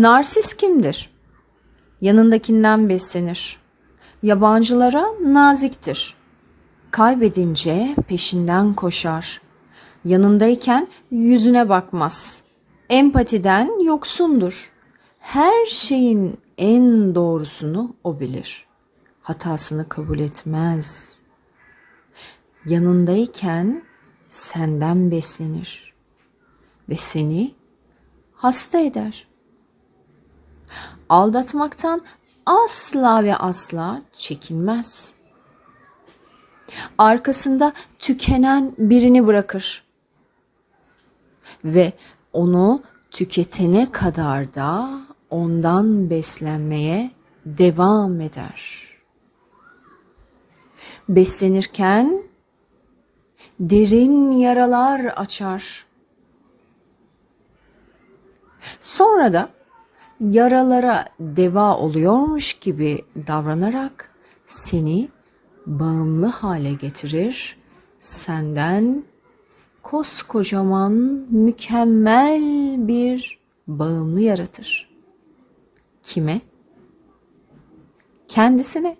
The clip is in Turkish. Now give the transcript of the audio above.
Narsis kimdir? Yanındakinden beslenir. Yabancılara naziktir. Kaybedince peşinden koşar. Yanındayken yüzüne bakmaz. Empatiden yoksundur. Her şeyin en doğrusunu o bilir. Hatasını kabul etmez. Yanındayken senden beslenir ve seni hasta eder. Aldatmaktan asla ve asla çekinmez. Arkasında tükenen birini bırakır ve onu tüketene kadar da ondan beslenmeye devam eder. Beslenirken derin yaralar açar. Sonra da yaralara deva oluyormuş gibi davranarak seni bağımlı hale getirir. Senden koskocaman mükemmel bir bağımlı yaratır. Kime? Kendisine.